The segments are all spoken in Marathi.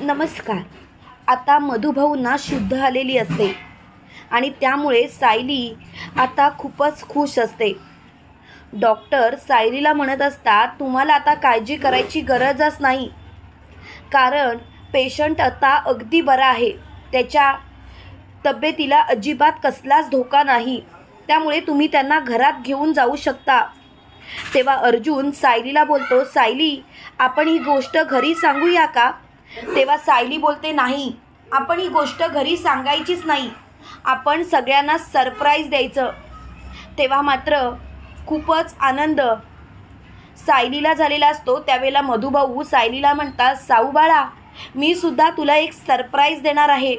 नमस्कार. आता मधुभाऊंना शुद्ध आलेली असते. आणि त्यामुळे सायली आता खूपच खुश असते. डॉक्टर सायलीला म्हणत असतात तुम्हाला आता काळजी करायची गरजच नाही. कारण पेशंट आता अगदी बरा आहे. त्याच्या तब्येतीला अजिबात कसलाच धोका नाही. त्यामुळे तुम्ही त्यांना घरात घेऊन जाऊ शकता. तेव्हा अर्जुन सायलीला बोलतो सायली आपण ही गोष्ट घरी सांगूया का? तेव्हा सायली बोलते नाही आपण ही गोष्ट घरी सांगायचीच नाही. आपण सगळ्यांना सरप्राईज द्यायचं. तेव्हा मात्र खूपच आनंद सायलीला झालेला असतो. त्यावेळेला मधुभाऊ सायलीला म्हणतात साऊ बाळा मी सुद्धा तुला एक सरप्राईज देणार आहे.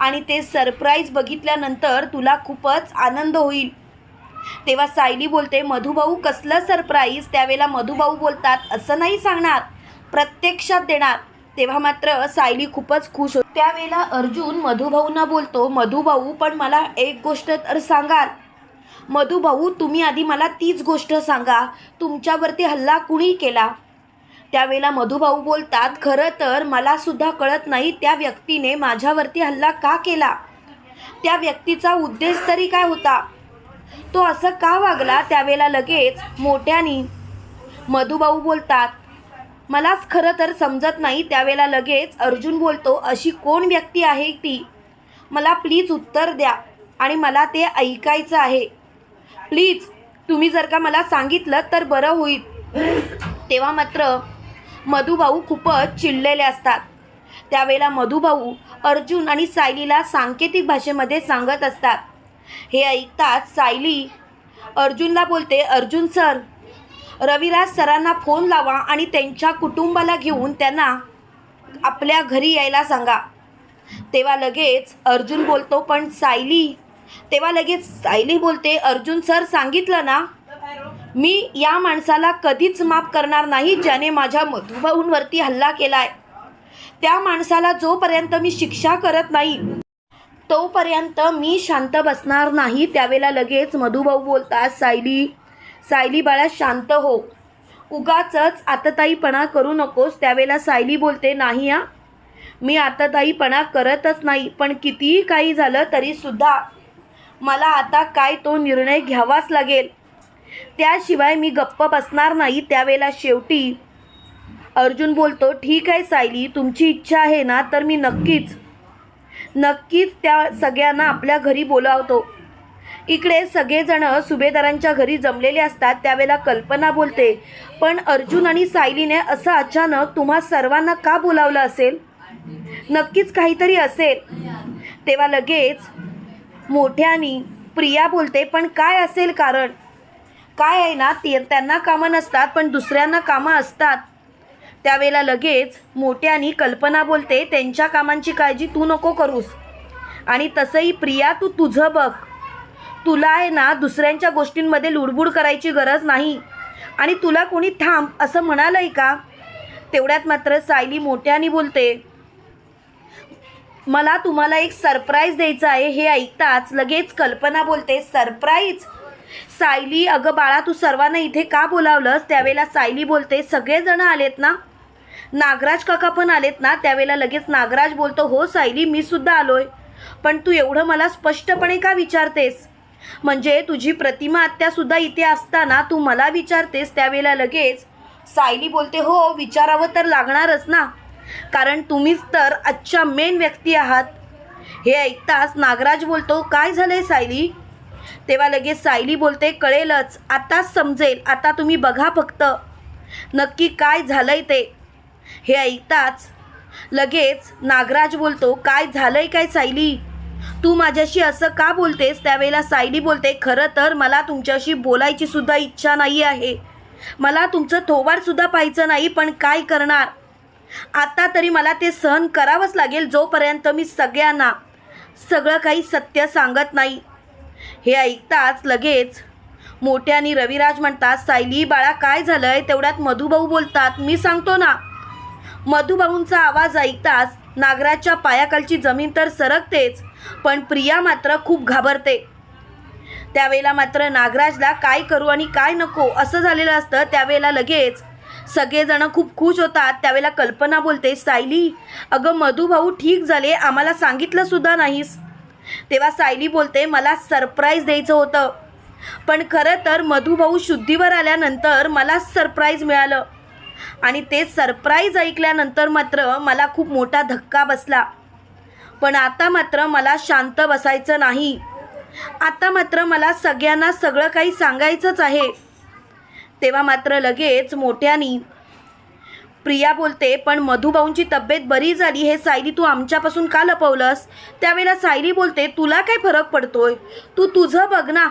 आणि ते सरप्राईज बघितल्यानंतर तुला खूपच आनंद होईल. तेव्हा सायली बोलते मधुभाऊ कसलं सरप्राईज? त्यावेळेला मधुभाऊ बोलतात असं नाही सांगणार. प्रत्यक्षात देणार. तेव्हा मात्र सायली खूपच खुश होती. त्यावेळेला अर्जुन मधुभाऊंना बोलतो मधुभाऊ पण मला एक गोष्ट तर सांगाल मधुभाऊ तुम्ही आधी मला तीच गोष्ट सांगा. तुमच्यावरती हल्ला कुणी केला? त्यावेळेला मधुभाऊ बोलतात खरं तर मलासुद्धा कळत नाही त्या व्यक्तीने माझ्यावरती हल्ला का केला. त्या व्यक्तीचा उद्देश तरी काय होता? तो असं का वागला? त्यावेळेला लगेच मोठ्यानी मधुभाऊ बोलतात मलाच खरं तर समजत नाही त्यावेळेला लगेच अर्जुन बोलतो अशी कोण व्यक्ती आहे ती? मला प्लीज उत्तर द्या आणि मला ते ऐकायचं आहे. प्लीज तुम्ही जर का मला सांगितलं तर बरं होईल. तेव्हा मात्र मधुभाऊ खूपच चिडलेले असतात. त्यावेळेला मधुभाऊ अर्जुन आणि सायलीला सांकेतिक भाषेमध्ये सांगत असतात. हे ऐकताच सायली अर्जुनला बोलते अर्जुन सर रविराज सरांना फोन लावा आणि त्यांच्या कुटुंबाला घेऊन त्यांना आपल्या घरी यायला सांगा. तेव्हा लगेच अर्जुन बोलतो पण सायली तेव्हा लगेच सायली बोलते अर्जुन सर सांगितलं ना मी या माणसाला कधीच माफ करणार नाही ज्याने माझ्या मधुभाऊंवरती हल्ला केलाय. त्या माणसाला जोपर्यंत मी शिक्षा करत नाही तोपर्यंत मी शांत बसणार नाही. त्यावेळेला लगेच मधुभाऊ बोलतात सायली सायली बाळा शांत हो. उगाचच आतताईपणा करू नकोस त्यावेळेला सायली बोलते नाही हा मी आतताईपणा करतच नाही पण कितीही काही झालं तरीसुद्धा मला आता काय तो निर्णय घ्यावाच लागेल. त्याशिवाय मी गप्प बसणार नाही त्यावेळेला शेवटी अर्जुन बोलतो ठीक आहे सायली तुमची इच्छा आहे ना तर मी नक्कीच नक्कीच त्या सगळ्यांना आपल्या घरी बोलावतो. इकडे सगळेजण सुभेदारांच्या घरी जमलेले असतात त्यावेळेला कल्पना बोलते पण अर्जुन आणि सायलीने असं अचानक तुम्हा सर्वांना का बोलावलं असेल? नक्कीच काहीतरी असेल. तेव्हा लगेच मोठ्यानी प्रिया बोलते पण काय असेल कारण? काय आहे ना ते त्यांना कामं नसतात पण दुसऱ्यांना कामं असतात. त्यावेळेला लगेच मोठ्यानी कल्पना बोलते त्यांच्या कामांची काळजी तू नको करूस. आणि तसंही प्रिया तू तुझं बघ. तुला आहे ना दुसऱ्यांच्या गोष्टींमध्ये लुडबुड करायची गरज नाही. आणि तुला कोणी थांब असं म्हणालं आहे का? तेवढ्यात मात्र सायली मोठ्याने बोलते मला तुम्हाला एक सरप्राईज द्यायचं आहे हे ऐकताच लगेच कल्पना बोलते सरप्राईज? सायली अगं बाळा तू सर्वांना इथे का बोलावलंस? त्यावेळेला सायली बोलते सगळेजण आलेत ना? नागराज काका पण आलेत ना? त्यावेळेला लगेच नागराज बोलतो हो सायली मी सुद्धा आलोय. पण तू एवढं मला स्पष्टपणे का विचारतेस? म्हणजे तुझी प्रतिमा आत्यासुद्धा इथे असताना तू मला विचारतेस त्यावेळेला लगेच सायली बोलते हो विचारावं तर लागणारच ना. कारण तुम्हीच तर आजच्या मेन व्यक्ती आहात. हे ऐकताच नागराज बोलतो काय झालंय सायली? तेव्हा लगेच सायली बोलते कळेलच. आताच समजेल. आता तुम्ही बघा फक्त. नक्की काय झालंय ते. हे ऐकताच लगेच नागराज बोलतो काय झालंय काय सायली? तू माझ्याशी असं का बोलतेस? त्यावेळेला सायली बोलते खरं तर मला तुमच्याशी बोलायची सुद्धा इच्छा नाही आहे. मला तुमचं थोबाड सुद्धा पाहायचं नाही पण काय करणार? आता तरी मला ते सहन करावंच लागेल जोपर्यंत मी सगळ्यांना सगळं काही सत्य सांगत नाही. हे ऐकताच लगेच मोठ्यानी रविराज म्हणतात सायली बाळा काय झालं आहे तेवढ्यात मधुभाऊ बोलतात मी सांगतो ना. मधुभाऊंचा आवाज ऐकताच नागराजच्या पायाखालची जमीन तर सरकतेच पण प्रिया मात्र खूप घाबरते. त्यावेळेला मात्र नागराजला काय करू आणि काय नको असं झालेलं असतं. त्यावेळेला लगेच सगळेजणं खूप खुश होतात. त्यावेळेला कल्पना बोलते सायली अगं मधुभाऊ ठीक झाले आम्हाला सांगितलं सुद्धा नाहीस. तेव्हा सायली बोलते मला सरप्राईज द्यायचं होतं. पण खरं तर मधुभाऊ शुद्धीवर आल्यानंतर मला सरप्राईज मिळालं. आणि ते सरप्राईज ऐकल्यानंतर मात्र मला खूप मोठा धक्का बसला. पण आता मात्र मला शांत बसायचं नाही. आता मात्र मला सगळ्यांना सगळं काही सांगायचंच आहे. तेव्हा मात्र लगेच मोठ्यानी प्रिया बोलते पण मधुभाऊंची तब्येत बरी झाली हे सायली तू आमच्यापासून का लपवलंस? त्यावेळेला सायली बोलते तुला काय फरक पडतोय? तू तुझं बघ ना.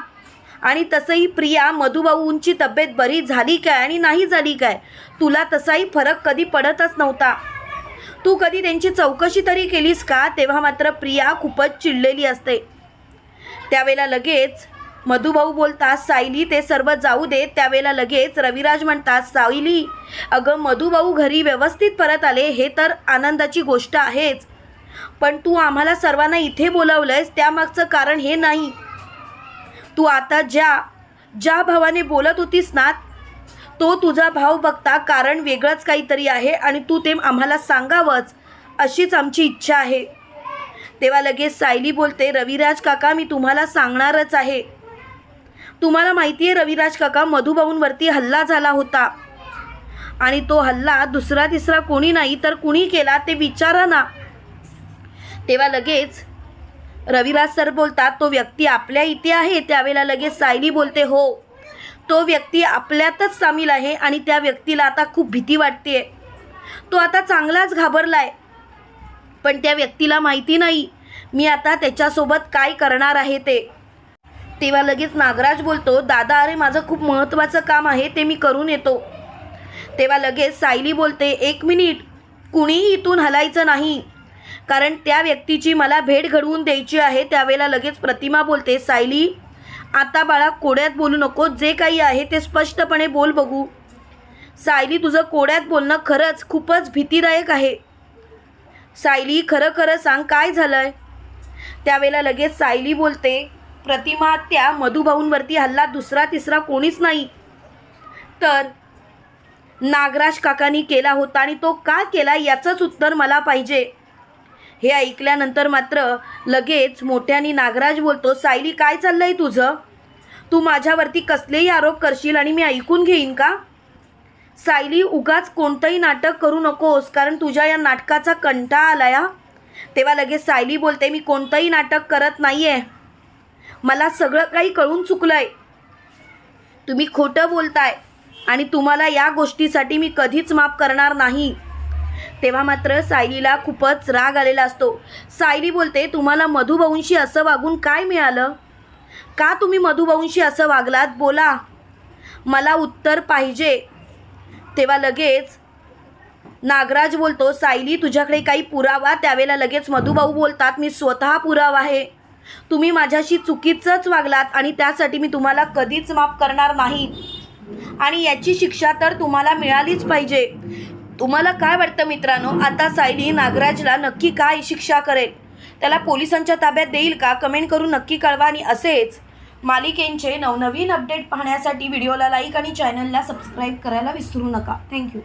आणि तसंही प्रिया मधुभाऊंची तब्येत बरी झाली काय आणि नाही झाली काय? तुला तसाही फरक कधी पडतच नव्हता. तू कधी त्यांची चौकशी तरी केलीस का? तेव्हा मात्र प्रिया खूपच चिडलेली असते. त्यावेळेला लगेच मधुभाऊ बोलतात सायली ते सर्व जाऊ देत त्यावेळेला लगेच रविराज म्हणतात सायली अगं मधुभाऊ घरी व्यवस्थित परत आले हे तर आनंदाची गोष्ट आहेच. पण तू आम्हाला सर्वांना इथे बोलवलंयस त्यामागचं कारण हे नाही. तू आता ज्या ज्या भावाने बोलत होतीस ना तो तुझा भाव बघता कारण वेगळंच काहीतरी आहे आणि तू ते आम्हाला सांगावंच अशीच आमची इच्छा आहे. तेव्हा लगेच सायली बोलते रविराज काका मी तुम्हाला सांगणारच आहे. तुम्हाला माहिती आहे रविराज काका मधुबाऊंवरती हल्ला झाला होता. आणि तो हल्ला दुसरा तिसरा कोणी नाही तर कुणी केला ते विचारा ना. तेव्हा लगेच रविराज सर बोलतात तो व्यक्ती आपल्या इथे आहे. त्यावेळेला लगेच सायली बोलते हो तो व्यक्ती आपल्यातच सामील आहे आणि त्या व्यक्तीला आता खूप भीती वाटते तो आता चांगलाच घाबरला आहे पण त्या व्यक्तीला माहिती नाही मी आता त्याच्यासोबत काय करणार आहे ते. तेव्हा लगेच नागराज बोलतो दादा अरे माझं खूप महत्त्वाचं काम आहे ते मी करून येतो. तेव्हा लगेच सायली बोलते एक मिनिट कुणीही इथून हलायचं नाही. कारण त्या व्यक्तीची मला भेट घडवून द्यायची आहे. त्यावेळेला लगेच प्रतिमा बोलते सायली आता बाळा कोड्यात बोलू नको. जे काही आहे ते स्पष्टपणे बोल बघू. सायली तुझं कोड्यात बोलणं खरंच खूपच भीतीदायक आहे. सायली खरं खरं सांग काय झालं आहे त्यावेळेला लगेच सायली बोलते प्रतिमा त्या मधुभाऊंवरती हल्ला दुसरा तिसरा कोणीच नाही. तर नागराज काकांनी केला होता आणि तो का केला याचंच उत्तर मला पाहिजे. हे ऐकल्यानंतर मात्र लगेच मोठ्याने नागराज बोलतो सायली काय चाललं आहे तुझं? तू माझ्यावरती कसलेही आरोप करशील आणि मी ऐकून घेईन का? सायली उगाच कोणतंही नाटक करू नकोस कारण तुझ्या या नाटकाचा कंटाळा आला या तेव्हा लगेच सायली बोलते मी कोणतंही नाटक करत नाही आहे मला सगळं काही कळून चुकलंय. तुम्ही खोटं बोलताय आणि तुम्हाला या गोष्टीसाठी मी कधीच माफ करणार नाही. तेव्हा मात्र सायलीला खूपच राग आलेला असतो. सायली बोलते तुम्हाला मधुभाऊंशी असं वागून काय मिळालं? का तुम्ही मधुबाऊंशी असं वागलात? बोला. मला उत्तर पाहिजे. तेव्हा लगेच नागराज बोलतो सायली तुझ्याकडे काही पुरावा? त्यावेळेला लगेच मधुभाऊ बोलतात मी स्वतः पुरावा आहे. तुम्ही माझ्याशी चुकीचंच वागलात आणि त्यासाठी मी तुम्हाला कधीच माफ करणार नाही. आणि याची शिक्षा तर तुम्हाला मिळालीच पाहिजे. तुम्हाला काय वाटतं मित्रांनो? आता सायली नागराजला नक्की काय शिक्षा करेल? त्याला पोलिसांच्या ताब्यात देईल का? कमेंट करून नक्की कळवा आणि असेच मालिकेंचे नवनवीन अपडेट पाहण्यासाठी व्हिडिओला लाईक आणि चॅनलला सबस्क्राईब करायला विसरू नका. थँक्यू.